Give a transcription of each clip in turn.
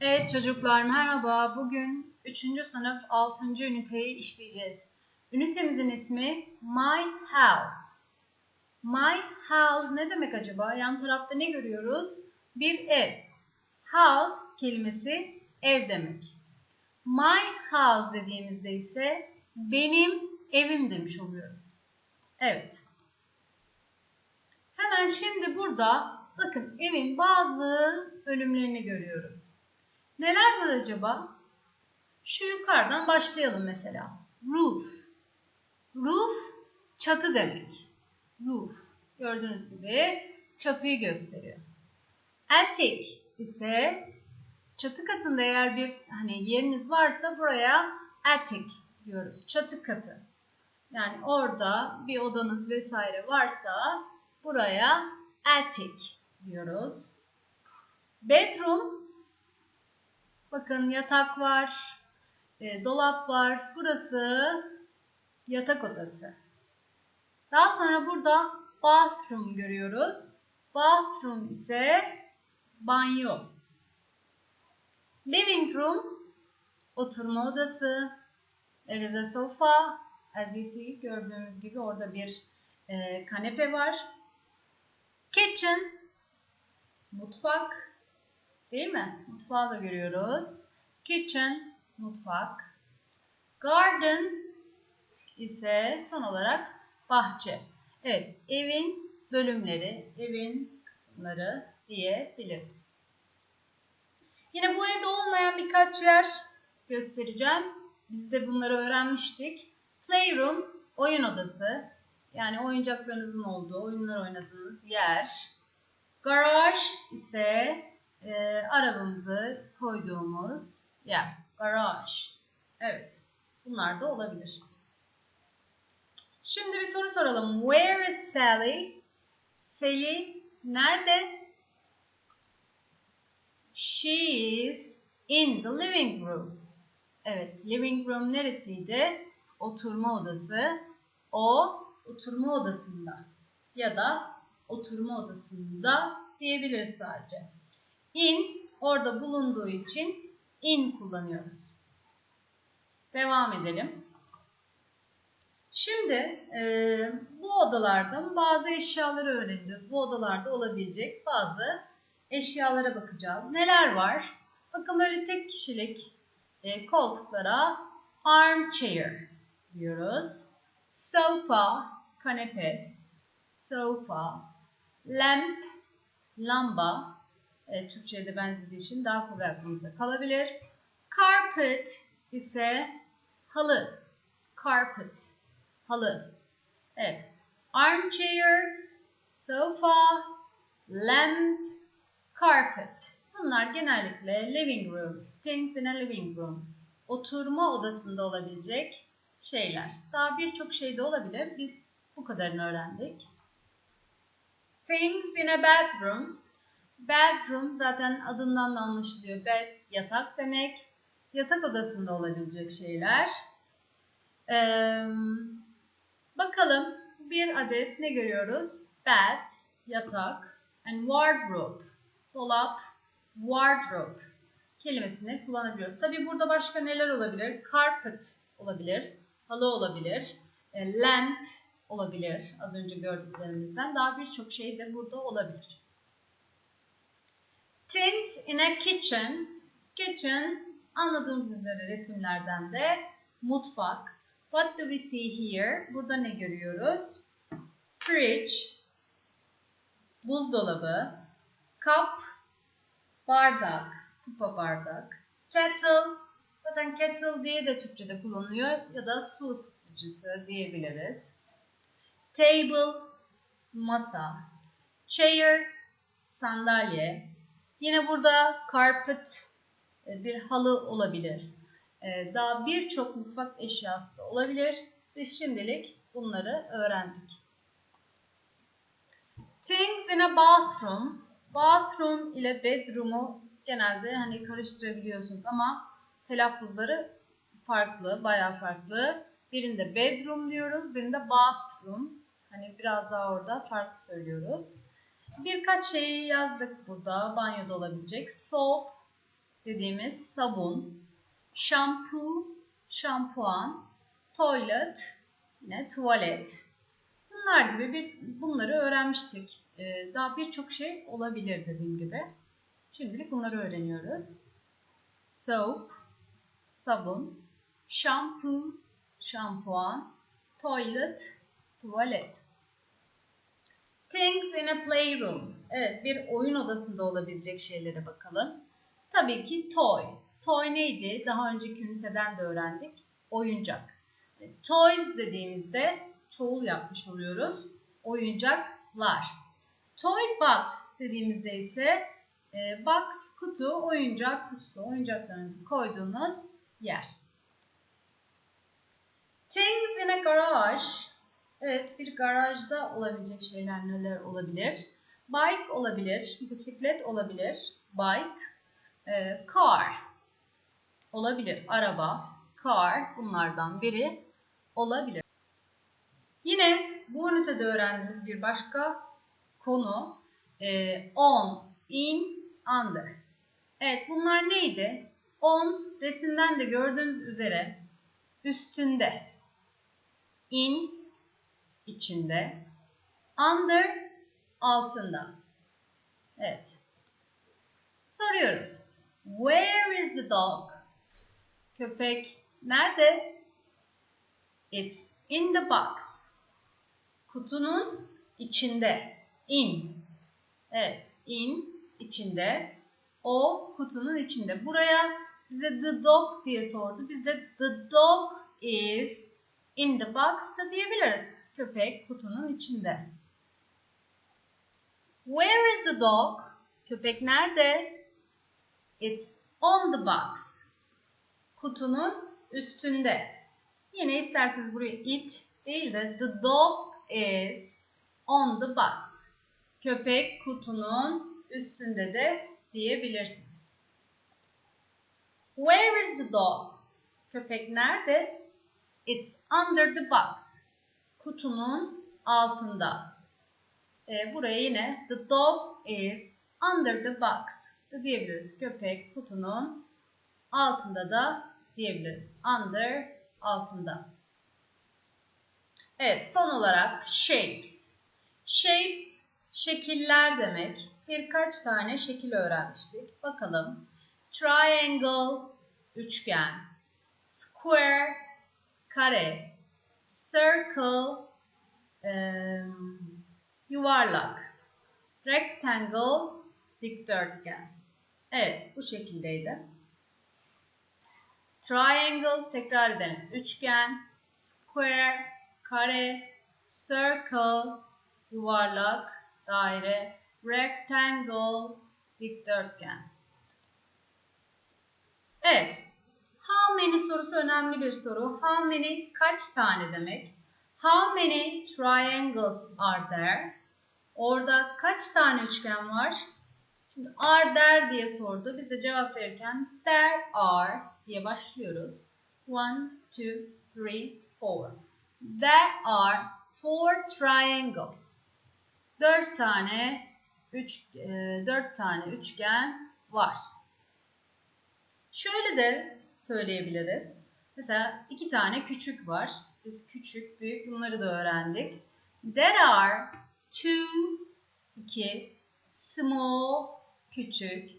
Evet çocuklar merhaba. Bugün 3. sınıf 6. üniteyi işleyeceğiz. Ünitemizin ismi My House. My House ne demek acaba? Yan tarafta ne görüyoruz? Bir ev. House kelimesi ev demek. My house dediğimizde ise benim evim demiş oluyoruz. Evet. Hemen şimdi burada bakın evin bazı bölümlerini görüyoruz. Neler var acaba? Şu yukarıdan başlayalım mesela. Roof. Roof çatı demek. Roof. Gördüğünüz gibi çatıyı gösteriyor. Attic ise çatı katında eğer bir hani yeriniz varsa buraya attic diyoruz. Çatı katı. Yani orada bir odanız vesaire varsa buraya attic diyoruz. Bedroom Bakın yatak var, e, dolap var. Burası yatak odası. Daha sonra burada bathroom görüyoruz. Bathroom ise banyo. Living room oturma odası. There is a sofa. As you see gördüğümüz gibi orada bir e, kanepe var. Kitchen mutfak. Değil mi? Mutfağı da görüyoruz. Kitchen, mutfak. Garden ise son olarak bahçe. Evet, evin bölümleri, evin kısımları diyebiliriz. Yine bu evde olmayan birkaç yer göstereceğim. Biz de bunları öğrenmiştik. Playroom, oyun odası. Yani oyuncaklarınızın olduğu, oyunlar oynadığınız yer. Garage ise e, arabamızı koyduğumuz yer. Garaj. Evet. Bunlar da olabilir. Şimdi bir soru soralım. Where is Sally? Sally nerede? She is in the living room. Evet, living room neresiydi? Oturma odası. O oturma odasında ya da oturma odasında diyebiliriz sadece. In orada bulunduğu için in kullanıyoruz. Devam edelim. Şimdi e, bu odalardan bazı eşyaları öğreneceğiz. Bu odalarda olabilecek bazı eşyalara bakacağız. Neler var? Bakın böyle tek kişilik e, koltuklara armchair diyoruz. Sofa, kanepe, sofa, lamp, lamba, e, Türkçe'ye de benzediği için daha kolay aklımızda kalabilir. Carpet ise halı. Carpet, halı. Evet. Armchair, sofa, lamp, carpet. Bunlar genellikle living room, things in a living room. Oturma odasında olabilecek şeyler. Daha birçok şey de olabilir. Biz bu kadarını öğrendik. Things in a bedroom Bedroom zaten adından da anlaşılıyor. Bed yatak demek. Yatak odasında olabilecek şeyler. Ee, bakalım bir adet ne görüyoruz? Bed, yatak and wardrobe, dolap, wardrobe kelimesini kullanabiliyoruz. Tabi burada başka neler olabilir? Carpet olabilir, halı olabilir, e, lamp olabilir az önce gördüklerimizden. Daha birçok şey de burada olabilir. Tint in a kitchen. Kitchen anladığımız üzere resimlerden de mutfak. What do we see here? Burada ne görüyoruz? Fridge, buzdolabı, cup, bardak, kupa bardak, kettle, zaten kettle diye de Türkçe'de kullanılıyor ya da su ısıtıcısı diyebiliriz. Table, masa, chair, sandalye, Yine burada carpet e, bir halı olabilir. E, daha birçok mutfak eşyası olabilir. Biz şimdilik bunları öğrendik. Things in a bathroom. Bathroom ile bedroom'u genelde hani karıştırabiliyorsunuz ama telaffuzları farklı, bayağı farklı. Birinde bedroom diyoruz, birinde bathroom. Hani biraz daha orada farklı söylüyoruz. Birkaç şeyi yazdık burada. Banyoda olabilecek. Soap dediğimiz sabun, shampoo, şampuan, toilet, yine tuvalet. Bunlar gibi bir bunları öğrenmiştik. Ee, daha birçok şey olabilir dediğim gibi. Şimdilik bunları öğreniyoruz. Soap, sabun, shampoo, şampuan, toilet, tuvalet. Things in a playroom. Evet bir oyun odasında olabilecek şeylere bakalım. Tabii ki toy. Toy neydi? Daha önceki üniteden de öğrendik. Oyuncak. Toys dediğimizde çoğul yapmış oluyoruz. Oyuncaklar. Toy box dediğimizde ise e, box kutu, oyuncak kutusu, oyuncaklarınızı koyduğunuz yer. Things in a garage. Evet bir garajda olabilecek şeyler neler olabilir? Bike olabilir, bisiklet olabilir, bike, e, car olabilir, araba, car bunlardan biri olabilir. Yine bu ünitede öğrendiğimiz bir başka konu e, on, in, under. Evet bunlar neydi? On resimden de gördüğünüz üzere üstünde, in içinde, under altında. Evet. Soruyoruz. Where is the dog? Köpek nerede? It's in the box. Kutunun içinde. In. Evet. In içinde. O kutunun içinde. Buraya bize the dog diye sordu. Biz de the dog is in the box da diyebiliriz. Köpek kutunun içinde. Where is the dog? Köpek nerede? It's on the box. Kutunun üstünde. Yine isterseniz buraya it değil de the dog is on the box. Köpek kutunun üstünde de diyebilirsiniz. Where is the dog? Köpek nerede? It's under the box. Kutunun altında. E, buraya yine the dog is under the box da diyebiliriz. Köpek kutunun altında da diyebiliriz. Under altında. Evet son olarak shapes. Shapes şekiller demek. Birkaç tane şekil öğrenmiştik. Bakalım. Triangle üçgen. Square kare. Circle e, yuvarlak. Rectangle dikdörtgen. Evet bu şekildeydi. Triangle tekrar edelim. Üçgen, square, kare, circle, yuvarlak, daire, rectangle, dikdörtgen. Evet. How many sorusu önemli bir soru. How many kaç tane demek? How many triangles are there? Orada kaç tane üçgen var? Şimdi are there diye sordu. Biz de cevap verirken there are diye başlıyoruz. One, two, three, four. There are four triangles. Dört tane üç, e, dört tane üçgen var. Şöyle de söyleyebiliriz. Mesela iki tane küçük var. Biz küçük, büyük bunları da öğrendik. There are two, iki, small, küçük,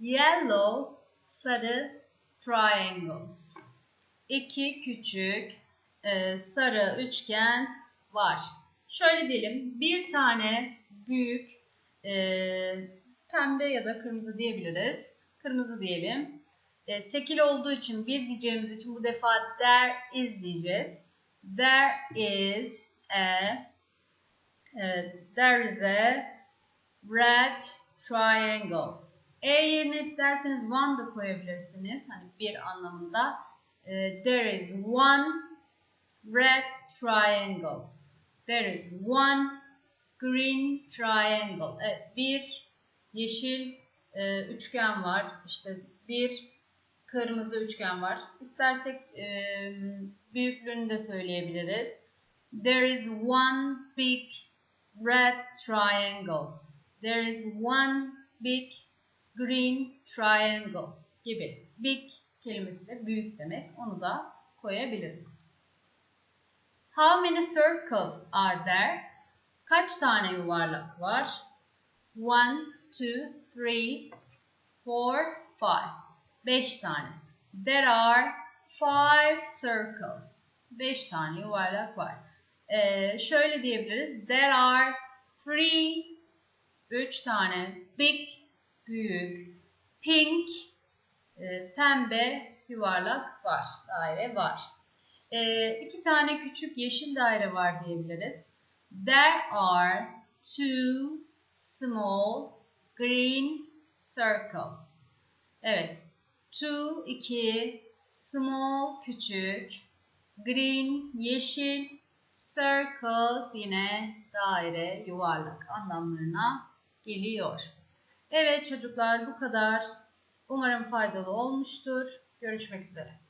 yellow, sarı, triangles. İki küçük, e, sarı üçgen var. Şöyle diyelim, bir tane büyük, e, pembe ya da kırmızı diyebiliriz. Kırmızı diyelim. E, tekil olduğu için bir diyeceğimiz için bu defa there is diyeceğiz. There is a e, there is a red triangle. E yerine isterseniz one da koyabilirsiniz. Hani bir anlamında. E, there is one red triangle. There is one green triangle. Evet, bir yeşil e, üçgen var. İşte bir kırmızı üçgen var. İstersek e, büyüklüğünü de söyleyebiliriz. There is one big red triangle. There is one big green triangle. gibi. Big kelimesi de büyük demek. Onu da koyabiliriz. How many circles are there? Kaç tane yuvarlak var? One, two, three, four, five. Beş tane. There are five circles. Beş tane yuvarlak var. Ee, şöyle diyebiliriz. There are three, üç tane. Big, büyük. Pink, e, pembe, yuvarlak var. Daire var. E, iki tane küçük yeşil daire var diyebiliriz. There are two small green circles. Evet. Two, iki, small, küçük, green, yeşil, circles yine daire, yuvarlak anlamlarına geliyor. Evet çocuklar bu kadar. Umarım faydalı olmuştur. Görüşmek üzere.